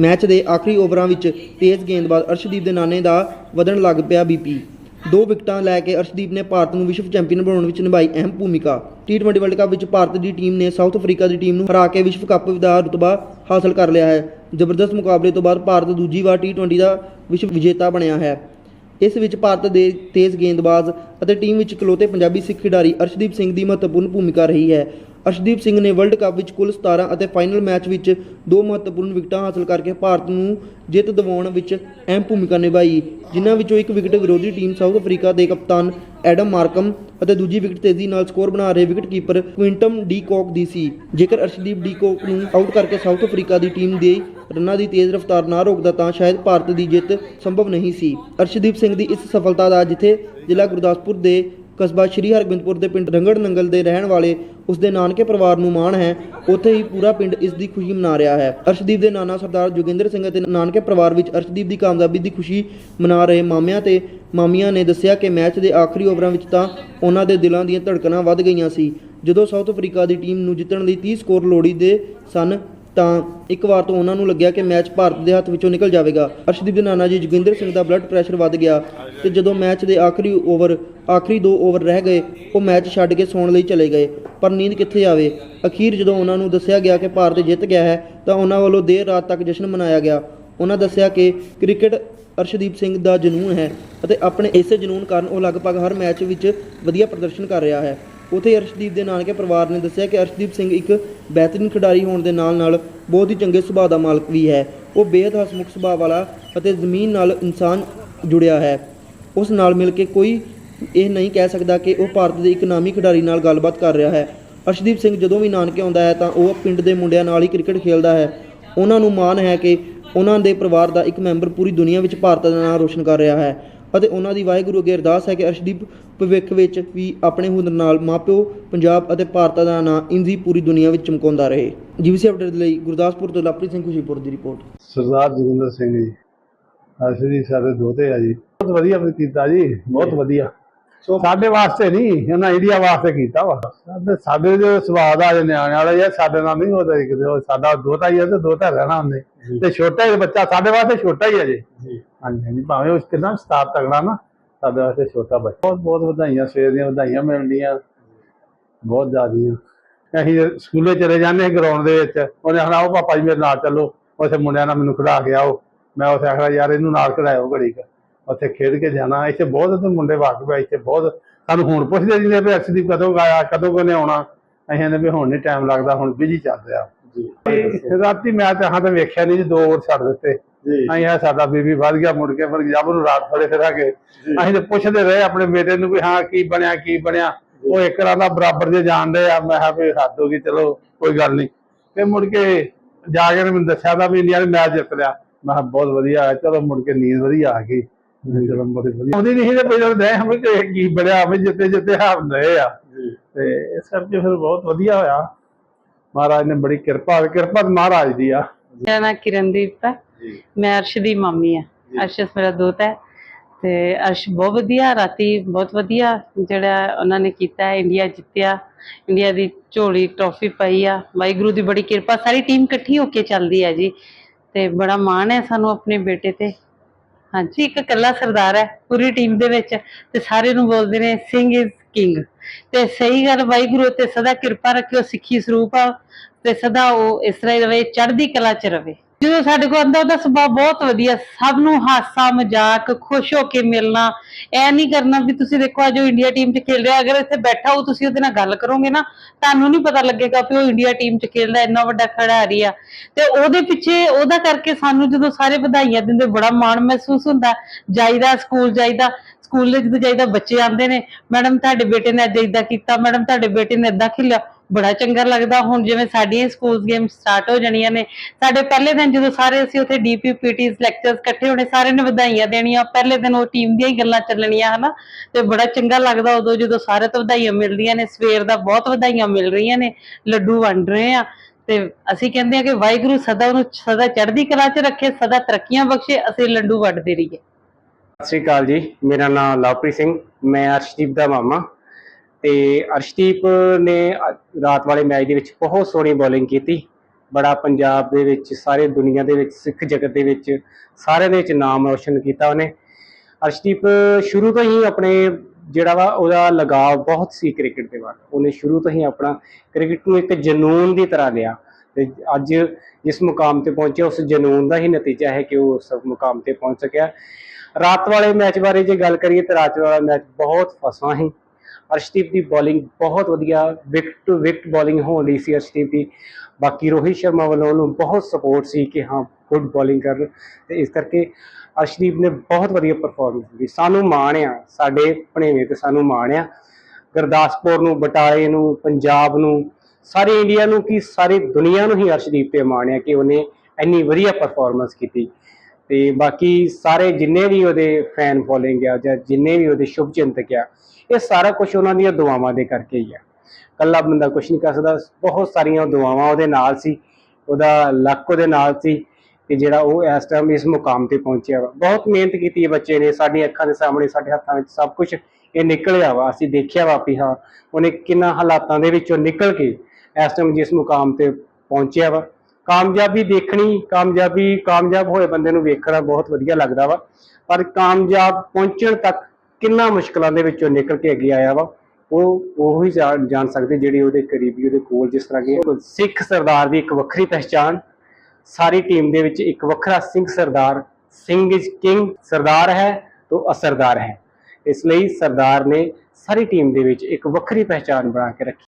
Match ਦੇ ਆਖਰੀ ਓਵਰਾਂ ਵਿੱਚ ਤੇਜ਼ ਗੇਂਦਬਾਜ਼ ਅਰਸ਼ਦੀਪ ਦੇ ਨਾਨੇ ਦਾ ਵਧਣ ਲੱਗ ਪਿਆ ਬੀਪੀ ਦੋ ਵਿਕਟਾਂ ਲੈ ਕੇ ਅਰਸ਼ਦੀਪ ਨੇ ਭਾਰਤ ਨੂੰ ਵਿਸ਼ਵ ਚੈਂਪੀਅਨ ਬਣਾਉਣ ਵਿੱਚ ਨਿਭਾਈ ਅਹਿਮ ਭੂਮਿਕਾ। ਟੀ20 ਵਰਲਡ ਕੱਪ ਵਿੱਚ ਭਾਰਤ ਦੀ ਟੀਮ ਨੇ ਸਾਊਥ ਅਫਰੀਕਾ ਦੀ ਟੀਮ ਨੂੰ ਹਰਾ ਕੇ ਵਿਸ਼ਵ ਕੱਪ ਦਾ ਰੁਤਬਾ ਹਾਸਲ ਕਰ ਲਿਆ ਹੈ। ਜ਼ਬਰਦਸਤ ਮੁਕਾਬਲੇ ਤੋਂ ਬਾਅਦ ਭਾਰਤ ਦੂਜੀ ਵਾਰ ਟੀ20 ਦਾ ਵਿਸ਼ਵ ਵਿਜੇਤਾ ਬਣਿਆ ਹੈ। ਇਸ ਵਿੱਚ ਭਾਰਤ ਦੇ ਤੇਜ਼ ਗੇਂਦਬਾਜ਼ ਅਤੇ ਟੀਮ ਵਿੱਚ ਇਕਲੌਤੇ ਪੰਜਾਬੀ ਸਿੱਖ ਖਿਡਾਰੀ ਅਰਸ਼ਦੀਪ ਸਿੰਘ ਦੀ ਮਹੱਤਵਪੂਰਨ ਭੂਮਿਕਾ ਰਹੀ ਹੈ। ਅਰਸ਼ਦੀਪ ਸਿੰਘ ਨੇ ਵਰਲਡ ਕੱਪ ਵਿੱਚ ਕੁੱਲ 17 ਅਤੇ ਫਾਈਨਲ ਮੈਚ ਵਿੱਚ ਦੋ ਮਹੱਤਵਪੂਰਨ ਵਿਕਟਾਂ ਹਾਸਲ ਕਰਕੇ ਭਾਰਤ ਨੂੰ ਜਿੱਤ ਦਿਵਾਉਣ ਵਿੱਚ ਅਹਿਮ ਭੂਮਿਕਾ ਨਿਭਾਈ, ਜਿਨ੍ਹਾਂ ਵਿੱਚੋਂ ਇੱਕ ਵਿਕਟ ਵਿਰੋਧੀ ਟੀਮ ਸਾਊਥ ਅਫਰੀਕਾ ਦੇ ਕਪਤਾਨ ਐਡਮ ਮਾਰਕਮ ਅਤੇ ਦੂਜੀ ਵਿਕਟ ਤੇਜ਼ੀ ਨਾਲ ਸਕੋਰ ਬਣਾ ਰਹੇ ਵਿਕਟਕੀਪਰ ਕੁਇੰਟਮ ਡੀ ਕੋਕ ਦੀ ਸੀ। ਜੇਕਰ ਅਰਸ਼ਦੀਪ ਡੀ ਕੋਕ ਨੂੰ ਆਊਟ ਕਰਕੇ ਸਾਊਥ ਅਫਰੀਕਾ ਦੀ ਟੀਮ ਦੇ ਰਨਾਂ ਦੀ ਤੇਜ਼ ਰਫ਼ਤਾਰ ਨਾ ਰੋਕਦਾ, ਤਾਂ ਸ਼ਾਇਦ ਭਾਰਤ ਦੀ ਜਿੱਤ ਸੰਭਵ ਨਹੀਂ ਸੀ। ਅਰਸ਼ਦੀਪ ਸਿੰਘ ਦੀ ਇਸ ਸਫਲਤਾ ਦਾ ਜਿੱਥੇ ਜ਼ਿਲ੍ਹਾ ਗੁਰਦਾਸਪੁਰ ਦੇ ਕਸਬਾ ਸ਼੍ਰੀ ਹਰਗੋਬਿੰਦਪੁਰ ਦੇ ਪਿੰਡ ਰੰਗੜ ਨੰਗਲ ਦੇ ਰਹਿਣ ਵਾਲੇ ਉਸ ਦੇ ਨਾਨਕੇ ਪਰਿਵਾਰ ਨੂੰ ਮਾਣ ਹੈ, ਉੱਥੇ ਹੀ ਪੂਰਾ ਪਿੰਡ ਇਸ ਦੀ ਖੁਸ਼ੀ ਮਨਾ ਰਿਹਾ ਹੈ। ਅਰਸ਼ਦੀਪ ਦੇ ਨਾਨਾ ਸਰਦਾਰ ਜੋਗਿੰਦਰ ਸਿੰਘ ਅਤੇ ਨਾਨਕੇ ਪਰਿਵਾਰ ਵਿੱਚ ਅਰਸ਼ਦੀਪ ਦੀ ਕਾਮਯਾਬੀ ਦੀ ਖੁਸ਼ੀ ਮਨਾ ਰਹੇ ਮਾਮਿਆਂ ਤੇ ਮਾਮੀਆਂ ਨੇ ਦੱਸਿਆ ਕਿ ਮੈਚ ਦੇ ਆਖਰੀ ਓਵਰਾਂ ਵਿੱਚ ਤਾਂ ਉਹਨਾਂ ਦੇ ਦਿਲਾਂ ਦੀਆਂ ਧੜਕਣਾਂ ਵੱਧ ਗਈਆਂ ਸੀ। ਜਦੋਂ ਸਾਊਥ ਅਫਰੀਕਾ ਦੀ ਟੀਮ ਨੂੰ ਜਿੱਤਣ ਲਈ 30 ਸਕੋਰ ਲੋੜੀ ਦੇ ਸਨ ਤਾਂ ਇੱਕ ਵਾਰ ਤੋਂ ਉਹਨਾਂ ਨੂੰ ਲੱਗਿਆ ਕਿ ਮੈਚ ਭਾਰਤ ਦੇ ਹੱਥ ਵਿੱਚੋਂ ਨਿਕਲ ਜਾਵੇਗਾ। ਅਰਸ਼ਦੀਪ ਦੇ ਨਾਨਾ ਜੀ ਜੋਗਿੰਦਰ ਸਿੰਘ ਦਾ ਬਲੱਡ ਪ੍ਰੈਸ਼ਰ ਵੱਧ ਗਿਆ ਤੇ ਜਦੋਂ ਮੈਚ ਦੇ ਆਖਰੀ ਓਵਰ, ਆਖਰੀ ਦੋ ਓਵਰ ਰਹਿ ਗਏ, ਉਹ ਮੈਚ ਛੱਡ ਕੇ ਸੌਣ ਲਈ ਚਲੇ ਗਏ। ਪਰ ਨੀਂਦ ਕਿੱਥੇ ਆਵੇ? ਅਖੀਰ ਜਦੋਂ ਉਹਨਾਂ ਨੂੰ ਦੱਸਿਆ ਗਿਆ ਕਿ ਭਾਰਤ ਜਿੱਤ ਗਿਆ ਹੈ, ਤਾਂ ਉਹਨਾਂ ਵੱਲੋਂ ਦੇਰ ਰਾਤ ਤੱਕ ਜਸ਼ਨ ਮਨਾਇਆ ਗਿਆ। ਉਹਨਾਂ ਦੱਸਿਆ ਕਿ ਕ੍ਰਿਕਟ ਅਰਸ਼ਦੀਪ ਸਿੰਘ ਦਾ ਜਨੂਨ ਹੈ ਅਤੇ ਆਪਣੇ ਇਸੇ ਜਨੂਨ ਕਾਰਨ ਉਹ ਲਗਭਗ ਹਰ ਮੈਚ ਵਿੱਚ ਵਧੀਆ ਪ੍ਰਦਰਸ਼ਨ ਕਰ ਰਿਹਾ ਹੈ। ਉਥੇ ਅਰਸ਼ਦੀਪ ਦੇ ਨਾਨਕੇ ਪਰਿਵਾਰ ਨੇ ਦੱਸਿਆ ਕਿ ਅਰਸ਼ਦੀਪ ਸਿੰਘ ਇੱਕ ਬਿਹਤਰੀਨ ਖਿਡਾਰੀ ਹੋਣ ਦੇ ਨਾਲ-ਨਾਲ ਬਹੁਤ ਹੀ ਚੰਗੇ ਸੁਭਾਅ ਦਾ ਮਾਲਕ ਵੀ ਹੈ। ਉਹ ਬੇਹੱਦ ਹਸਮੁਖ ਸੁਭਾਅ ਵਾਲਾ ਅਤੇ ਜ਼ਮੀਨ ਨਾਲ ਇਨਸਾਨ ਜੁੜਿਆ ਹੈ। ਉਸ ਨਾਲ ਮਿਲ ਕੇ ਕੋਈ ਇਹ ਨਹੀਂ ਕਹਿ ਸਕਦਾ ਕਿ ਉਹ ਭਾਰਤ ਦੇ ਇੱਕ ਨਾਮੀ ਖਿਡਾਰੀ ਨਾਲ ਗੱਲਬਾਤ ਕਰ ਰਿਹਾ ਹੈ। ਅਰਸ਼ਦੀਪ ਸਿੰਘ ਜਦੋਂ ਵੀ ਨਾਨਕੇ ਆਉਂਦਾ ਹੈ ਤਾਂ ਉਹ ਪਿੰਡ ਦੇ ਮੁੰਡਿਆਂ ਨਾਲ ਹੀ ਕ੍ਰਿਕਟ ਖੇਡਦਾ ਹੈ। ਉਹਨਾਂ ਨੂੰ ਮਾਣ ਹੈ ਕਿ ਉਹਨਾਂ ਦੇ ਪਰਿਵਾਰ ਦਾ ਇੱਕ ਮੈਂਬਰ ਪੂਰੀ ਦੁਨੀਆ ਵਿੱਚ ਭਾਰਤ ਦਾ ਨਾਮ ਰੋਸ਼ਨ ਕਰ ਰਿਹਾ ਹੈ। ਅਤੇ ਉਹਨਾਂ ਦੀ ਵਾਹਿਗੁਰੂ ਅੱਗੇ ਅਰਦਾਸ ਹੈ ਕਿ ਅਰਸ਼ਦੀਪ ਭਵਿੱਖ ਵਿੱਚ ਵੀ ਆਪਣੇ ਹੁਨਰ ਨਾਲ ਮਾਪਿਓ ਪੰਜਾਬ ਅਤੇ ਭਾਰਤ ਦਾ ਨਾਮ ਇੰਦੀ ਪੂਰੀ ਦੁਨੀਆ ਵਿੱਚ ਚਮਕਾਉਂਦਾ ਰਹੇ। ਜੀਵੀਸੀ ਅਪਡੇਟ ਲਈ ਗੁਰਦਾਸਪੁਰ ਤੋਂ ਲਵਪ੍ਰੀਤ ਸਿੰਘ ਖੁਸ਼ੀਪੁਰ ਦੀ ਰਿਪੋਰਟ। ਸਰਦਾਰ ਜੋਗਿੰਦਰ ਸਿੰਘ ਜੀ ਅਸੀਂ ਸਾਡੇ ਦੋਤੇ ਆ ਜੀ। ਬਹੁਤ ਵਧੀਆ ਕੀਤਾ ਜੀ ਬਹੁਤ ਵਧੀਆ। ਸਾਡੇ ਵਾਸਤੇ ਨਹੀਂ ਇਹਨਾਂ ਇੰਡੀਆ ਵਾਸਤੇ ਕੀਤਾ ਵਾ। ਸਾਡੇ ਸਾਡੇ ਜੋ ਸਵਾਦ ਆ ਜੇ ਨਿਆਣੇ ਵਾਲਾ ਯਾਰ ਸਾਡੇ ਨਾਲ ਨਹੀਂ ਹੁੰਦਾ ਕਿਤੇ। ਸਾਡਾ ਦੋਤਾ ਹੀ ਆ ਤੇ ਦੋਤਾ ਰਹਿਣਾ ਹੁੰਦੇ ਤੇ ਛੋਟਾ ਹੀ ਬੱਚਾ ਸਾਡੇ ਵਾਸਤੇ ਛੋਟਾ ਹੀ ਆ ਜੀ। ਹਾਂਜੀ ਹਾਂਜੀ। ਭਾਵੇਂ ਉਸ ਕਿੰਨਾ ਸਟਾਰ ਤਗੜਾ ਨਾ ਸਾਡੇ ਵਾਸਤੇ ਛੋਟਾ ਬੱਚਾ। ਬਹੁਤ ਬਹੁਤ ਵਧਾਈਆਂ ਸਵੇਰ ਦੀਆਂ ਵਧਾਈਆਂ ਮਿਲਦੀਆਂ ਬਹੁਤ ਜ਼ਿਆਦੀਆਂ। ਅਸੀਂ ਸਕੂਲੇ ਚਲੇ ਜਾਂਦੇ ਹਾਂ ਗਰਾਊਂਡ ਦੇ ਵਿੱਚ। ਉਹਨੇ ਆਖਣਾ ਉਹ ਪਾਪਾ ਜੀ ਮੇਰੇ ਨਾਲ ਚੱਲੋ। ਉੱਥੇ ਮੁੰਡਿਆਂ ਨਾਲ ਮੈਨੂੰ ਖੜਾ ਕੇ ਆਓ। ਮੈਂ ਉੱਥੇ ਆਖਣਾ ਯਾਰ ਇਹਨੂੰ ਨਾਲ ਖੜਾਇਓ ਘੜੀ ਕੁ। ਉੱਥੇ ਖੇਡ ਕੇ ਜਾਣਾ। ਇੱਥੇ ਬਹੁਤ ਮੁੰਡੇ ਵਾਕਫ ਆ ਇੱਥੇ ਬਹੁਤ ਸਾਨੂੰ ਹੁਣ ਪੁੱਛਦੇ ਜੀ ਨੇ ਵੀ ਅਰਸ਼ਦੀਪ ਕਦੋਂ ਆਇਆ ਕਦੋਂ ਕੋਨੇ ਆਉਣਾ? ਅਸੀਂ ਕਹਿੰਦੇ ਵੀ ਹੁਣ ਨਹੀਂ ਟਾਈਮ ਲੱਗਦਾ ਹੁਣ ਬਿਜ਼ੀ ਚੱਲ ਰਿਹਾ। ਤੇ ਰਾਤੀ ਮੈਂ ਤੇ ਹਾਂ ਤਾਂ ਵੇਖਿਆ ਨਹੀਂ ਜੀ ਦੋ ਓਵਰ ਛੱਡ ਦਿੱਤੇ। ਅਸੀਂ ਆ ਸਾਡਾ ਬੀਬੀ ਵੱਧ ਗਿਆ ਮੁੜ ਕੇ ਫਿਰ ਜਬ ਨੂੰ ਰਾਤ ਫੜੇ ਫਿਰਾਂਗੇ ਅਸੀਂ ਤੇ ਪੁੱਛਦੇ ਰਹੇ ਆਪਣੇ ਬੇਟੇ ਨੂੰ ਵੀ ਹਾਂ ਕੀ ਬਣਿਆ ਕੀ ਬਣਿਆ। ਉਹ ਇੱਕ ਰਾਂ ਦਾ ਬਰਾਬਰ ਜੇ ਜਾਣਦੇ ਆ ਮੈਂ ਕਿਹਾ ਵੀ ਹੱਦ ਹੋ ਗਈ ਚਲੋ ਕੋਈ ਗੱਲ ਨਹੀਂ। ਫਿਰ ਮੁੜ ਕੇ ਜਾ ਕੇ ਮੈਨੂੰ ਦੱਸਿਆ ਦਾ ਵੀ ਇੰਡੀਆ ਨੇ ਮੈਚ ਜਿੱਤ ਲਿਆ। ਮੈਂ ਕਿਹਾ ਬਹੁਤ ਵਧੀਆ ਚਲੋ ਮੁੜ ਕੇ ਨੀਂਦ ਵਧੀਆ ਆ ਗਈ। ਚਲੋ ਬੜੀ ਵਧੀਆ। ਆਉਂਦੀ ਨਹੀਂ ਤੇ ਪਹਿਲਾਂ ਦੇ ਹਮੇ ਕਿ ਕੀ ਬਣਿਆ ਵੀ ਜਿੱਤੇ ਜਿੱਤੇ ਹਾਰ ਰਹੇ ਆ। ਤੇ ਇਸ ਕਰਕੇ ਫਿਰ ਬਹੁਤ ਵਧੀਆ ਹੋਇਆ। ਮਹਾਰਾਜ ਨੇ ਬੜੀ ਕਿਰਪਾ ਕਿਰਪਾ ਤਾਂ ਮਹਾਰਾਜ ਦੀ ਆ। ਮੇਰਾ ਨਾਂ ਕਿਰਨਦੀਪ ਹੈ। ਮੈਂ ਅਰਸ਼ ਦੀ ਮੰਮੀ ਆ ਅਰਸ਼ ਮੇਰਾ ਦੋਤਾ ਹੈ। ਤੇ ਅਰਸ਼ ਬਹੁਤ ਵਧੀਆ ਰਾਤੀ ਬਹੁਤ ਵਧੀਆ ਜਿਹੜਾ ਉਹਨਾਂ ਨੇ ਕੀਤਾ ਇੰਡੀਆ ਜਿੱਤਿਆ ਇੰਡੀਆ ਦੀ ਝੋਲੀ ਟਰੋਫੀ ਪਾਈ ਆ। ਵਾਹਿਗੁਰੂ ਦੀ ਬੜੀ ਕਿਰਪਾ ਸਾਰੀ ਟੀਮ ਇਕੱਠੀ ਹੋ ਕੇ ਚੱਲਦੀ ਹੈ ਜੀ। ਤੇ ਬੜਾ ਮਾਣ ਹੈ ਸਾਨੂੰ ਆਪਣੇ ਬੇਟੇ ਤੇ। ਹਾਂਜੀ ਇੱਕ ਇਕੱਲਾ ਸਰਦਾਰ ਹੈ ਪੂਰੀ ਟੀਮ ਦੇ ਵਿੱਚ ਤੇ ਸਾਰੇ ਨੂੰ ਬੋਲਦੇ ਨੇ ਸਿੰਘ ਇਜ਼ ਕਿੰਗ ਤੇ ਸਹੀ ਗੱਲ ਵਾਹਿਗੁਰੂ, ਤੇ ਸਦਾ ਕਿਰਪਾ ਰੱਖਿਓ, ਸਿੱਖੀ ਸਰੂਪ ਆ, ਤੇ ਸਦਾ ਉਹ ਇਸ ਤਰ੍ਹਾਂ ਹੀ ਰਵੇ, ਚੜ੍ਹਦੀ ਕਲਾ ਚ ਰਵੇ। ਜਦੋਂ ਸਾਡੇ ਕੋਲ ਆਂਦਾ ਉਹਦਾ ਸੁਭਾਅ ਬਹੁਤ ਵਧੀਆ, ਸਭ ਨੂੰ ਹਾਸਾ, ਮਜ਼ਾਕ, ਖੁਸ਼ ਹੋ ਕੇ ਮਿਲਣਾ, ਐ ਨਹੀਂ ਕਰਨਾ ਵੀ ਤੁਸੀਂ ਦੇਖੋ ਅੱਜ ਉਹ ਇੰਡੀਆ ਟੀਮ 'ਚ ਖੇਲ ਰਿਹਾ, ਅਗਰ ਇੱਥੇ ਬੈਠਾ ਹੋ ਤੁਸੀਂ ਉਹਦੇ ਨਾਲ ਗੱਲ ਕਰੋਗੇ ਨਾ, ਤੁਹਾਨੂੰ ਨਹੀਂ ਪਤਾ ਲੱਗੇਗਾ ਵੀ ਉਹ ਇੰਡੀਆ ਟੀਮ 'ਚ ਖੇਲਦਾ, ਇੰਨਾ ਵੱਡਾ ਖਿਡਾਰੀ ਆ ਤੇ ਉਹਦੇ ਪਿੱਛੇ ਉਹਦਾ ਕਰਕੇ ਸਾਨੂੰ ਜਦੋਂ ਸਾਰੇ ਵਧਾਈਆਂ ਦਿੰਦੇ, ਬੜਾ ਮਾਣ ਮਹਿਸੂਸ ਹੁੰਦਾ, ਜਾਈਦਾ ਸਕੂਲ ਜਾਈਦਾ, ਸਕੂਲ ਦੇ ਜਦੋਂ ਜਾਈਦਾ ਬੱਚੇ ਆਉਂਦੇ ਨੇ, ਮੈਡਮ, ਤੁਹਾਡੇ ਬੇਟੇ ਨੇ ਅੱਜ ਇਦਾਂ ਕੀਤਾ, ਮੈਡਮ, ਤੁਹਾਡੇ ਬੇਟੇ ਨੇ ਇਦਾਂ ਖੇਲਿਆ। ਬੜਾ ਚੰਗਾ ਲੱਗਦਾ। ਹੁਣ ਜਿਵੇਂ ਸਾਡੀਆਂ ਸਕੂਲਸ ਗੇਮ ਸਟਾਰਟ ਹੋ ਜਾਣੀਆਂ ਨੇ, ਸਾਡੇ ਪਹਿਲੇ ਦਿਨ ਜਦੋਂ ਸਾਰੇ ਅਸੀਂ ਉੱਥੇ ਡੀਪੀ ਪੀਟੀਸ ਲੈਕਚਰਸ ਇਕੱਠੇ ਹੋਣੇ, ਸਾਰਿਆਂ ਨੇ ਵਧਾਈਆਂ ਦੇਣੀਆਂ। ਪਹਿਲੇ ਦਿਨ ਉਹ ਟੀਮ ਦੀਆਂ ਹੀ ਗੱਲਾਂ ਚੱਲਣੀਆਂ, ਹਨਾ? ਤੇ ਬੜਾ ਚੰਗਾ ਲੱਗਦਾ ਉਦੋਂ ਜਦੋਂ ਸਾਰੇ ਤੋਂ ਵਧਾਈਆਂ ਮਿਲਦੀਆਂ ਨੇ। ਸਵੇਰ ਦਾ ਬਹੁਤ ਵਧਾਈਆਂ ਮਿਲ ਰਹੀਆਂ ਨੇ। ਲੱਡੂ ਵੰਡ ਰਹੇ ਆ। ਤੇ ਅਸੀਂ ਕਹਿੰਦੇ ਆ ਕਿ ਵਾਹਿਗੁਰੂ ਸਦਾ ਉਹਨੂੰ, ਸਦਾ ਚੜ੍ਹਦੀ ਕਲਾ 'ਚ ਰੱਖੇ, ਸਦਾ ਤਰੱਕੀਆਂ ਬਖਸ਼ੇ, ਅਸੀਂ ਲੱਡੂ ਵੰਡਦੇ ਰਹੀਏ। ਸਤਿ ਸ਼੍ਰੀ ਅਕਾਲ ਜੀ। ਮੇਰਾ ਨਾਮ ਲਵਪ੍ਰੀਤ ਸਿੰਘ, ਮੈਂ ਅਰਸ਼ਦੀਪ ਦਾ ਮਾਮਾ। ਤੇ ਅਰਸ਼ਦੀਪ ਨੇ ਰਾਤ ਵਾਲੇ ਮੈਚ ਦੇ ਵਿੱਚ ਬਹੁਤ ਸੋਹਣੀ ਬੋਲਿੰਗ ਕੀਤੀ। ਬੜਾ ਪੰਜਾਬ ਦੇ ਵਿੱਚ, ਸਾਰੇ ਦੁਨੀਆ ਦੇ ਵਿੱਚ, ਸਿੱਖ ਜਗਤ ਦੇ ਵਿੱਚ ਸਾਰਿਆਂ ਦੇ ਵਿੱਚ ਨਾਮ ਰੋਸ਼ਨ ਕੀਤਾ ਉਹਨੇ। ਅਰਸ਼ਦੀਪ ਸ਼ੁਰੂ ਤੋਂ ਹੀ ਆਪਣੇ ਜਿਹੜਾ ਵਾ ਉਹਦਾ ਲਗਾਵ ਬਹੁਤ ਸੀ ਕ੍ਰਿਕਟ ਦੇ ਵੱਲ। ਉਹਨੇ ਸ਼ੁਰੂ ਤੋਂ ਹੀ ਆਪਣਾ ਕ੍ਰਿਕਟ ਨੂੰ ਇੱਕ ਜਨੂਨ ਦੀ ਤਰ੍ਹਾਂ ਲਿਆ ਤੇ ਅੱਜ ਜਿਸ ਮੁਕਾਮ ਤੇ ਪਹੁੰਚਿਆ। ਉਸ ਜਨੂਨ ਦਾ ਹੀ ਨਤੀਜਾ ਹੈ ਕਿ ਉਹ ਉਸ ਮੁਕਾਮ ਤੇ ਪਹੁੰਚ ਸਕਿਆ। ਰਾਤ ਵਾਲੇ ਮੈਚ ਬਾਰੇ ਜੇ ਗੱਲ ਕਰੀਏ ਤਾਂ ਰਾਤ ਵਾਲਾ ਮੈਚ ਬਹੁਤ ਫਸਾਂ ਸੀ। ਅਰਸ਼ਦੀਪ ਦੀ ਬੋਲਿੰਗ ਬਹੁਤ ਵਧੀਆ ਵਿਕਟ ਟੂ ਵਿਕਟ ਬੋਲਿੰਗ ਹੋ ਰਹੀ ਸੀ ਅਰਸ਼ਦੀਪ ਦੀ। ਬਾਕੀ ਰੋਹਿਤ ਸ਼ਰਮਾ ਵੱਲੋਂ ਉਹਨੂੰ ਬਹੁਤ ਸਪੋਰਟ ਸੀ ਕਿ ਹਾਂ ਗੁੱਡ ਬੋਲਿੰਗ ਕਰ ਤੇ ਇਸ ਕਰਕੇ ਅਰਸ਼ਦੀਪ ਨੇ ਬਹੁਤ ਵਧੀਆ ਪਰਫਾਰਮੈਂਸ ਦਿੱਤੀ। ਸਾਨੂੰ ਮਾਣ ਆ ਸਾਡੇ ਭਣੇਵੇਂ ਤੇ ਸਾਨੂੰ ਮਾਣ ਆ ਗੁਰਦਾਸਪੁਰ ਨੂੰ, ਬਟਾਲੇ ਨੂੰ, ਪੰਜਾਬ ਨੂੰ, ਸਾਰੇ ਇੰਡੀਆ ਨੂੰ ਕੀ ਸਾਰੀ ਦੁਨੀਆ ਨੂੰ ਹੀ ਅਰਸ਼ਦੀਪ ਤੇ ਮਾਣ ਆ ਕਿ ਉਹਨੇ ਇੰਨੀ ਵਧੀਆ ਪਰਫਾਰਮੈਂਸ ਕੀਤੀ। ਤੇ ਬਾਕੀ ਸਾਰੇ ਜਿੰਨੇ ਵੀ ਉਹਦੇ ਫੈਨ ਫੋਲੋਇੰਗ ਆ ਜਾਂ ਜਿੰਨੇ ਵੀ ਉਹਦੇ ਸ਼ੁਭ ਚਿੰਤਕ ਆ, ਇਹ ਸਾਰਾ ਕੁਝ ਉਹਨਾਂ ਦੀਆਂ ਦੁਆਵਾਂ ਦੇ ਕਰਕੇ ਹੀ ਆ। ਕੱਲਾ ਬੰਦਾ ਕੁਝ ਨਹੀਂ ਕਰ ਸਕਦਾ। ਬਹੁਤ ਸਾਰੀਆਂ ਦੁਆਵਾਂ ਉਹਦੇ ਨਾਲ ਸੀ, ਉਹਦਾ ਲੱਕ ਉਹਦੇ ਨਾਲ ਸੀ ਕਿ ਜਿਹੜਾ ਉਹ ਇਸ ਟਾਈਮ ਇਸ ਮੁਕਾਮ ਤੇ ਪਹੁੰਚਿਆ ਵਾ। ਬਹੁਤ ਮਿਹਨਤ ਕੀਤੀ ਹੈ ਬੱਚੇ ਨੇ, ਸਾਡੀਆਂ ਅੱਖਾਂ ਦੇ ਸਾਹਮਣੇ, ਸਾਡੇ ਹੱਥਾਂ ਵਿੱਚ ਸਭ ਕੁਝ ਇਹ ਨਿਕਲਿਆ ਵਾ। ਅਸੀਂ ਦੇਖਿਆ ਵਾ ਵੀ ਹਾਂ, ਉਹਨੇ ਕਿੰਨਾ ਹਾਲਾਤਾਂ ਦੇ ਵਿੱਚੋਂ ਨਿਕਲ ਕੇ ਇਸ ਟਾਈਮ ਜਿਸ ਮੁਕਾਮ ਤੇ ਪਹੁੰਚਿਆ ਵਾ। ਕਾਮਯਾਬੀ ਦੇਖਣੀ, ਕਾਮਯਾਬੀ ਕਾਮਯਾਬ ਹੋਏ ਬੰਦੇ ਨੂੰ ਵੇਖਣਾ ਬਹੁਤ ਵਧੀਆ ਲੱਗਦਾ ਵਾ। ਪਰ ਕਾਮਯਾਬ ਪਹੁੰਚਣ ਤੱਕ ਕਿੰਨਾ ਮੁਸ਼ਕਲਾਂ ਦੇ ਵਿੱਚੋਂ ਨਿਕਲ ਕੇ ਅੱਗੇ ਆਇਆ ਵਾ। ਉਹ ਉਹ ਹੀ ਜਾਣ ਜਾਣ ਸਕਦੇ ਜਿਹੜੀ ਉਹਦੇ ਕਰੀਬੀ, ਉਹਦੇ ਕੋਲ ਜਿਸ ਤਰ੍ਹਾਂ ਕਿ ਸਿੱਖ ਸਰਦਾਰ ਦੀ ਇੱਕ ਵੱਖਰੀ ਪਹਿਚਾਣ। ਸਾਰੀ ਟੀਮ ਦੇ ਵਿੱਚ ਇੱਕ ਵੱਖਰਾ ਸਿੰਘ ਸਰਦਾਰ, ਸਿੰਘ ਇਜ਼ ਕਿੰਗ ਸਰਦਾਰ ਹੈ ਤਾਂ ਅਸਰਦਾਰ ਹੈ। ਇਸ ਲਈ ਸਰਦਾਰ ਨੇ ਸਾਰੀ ਟੀਮ ਦੇ ਵਿੱਚ ਇੱਕ ਵੱਖਰੀ ਪਹਿਚਾਣ ਬਣਾ ਕੇ ਰੱਖੀ।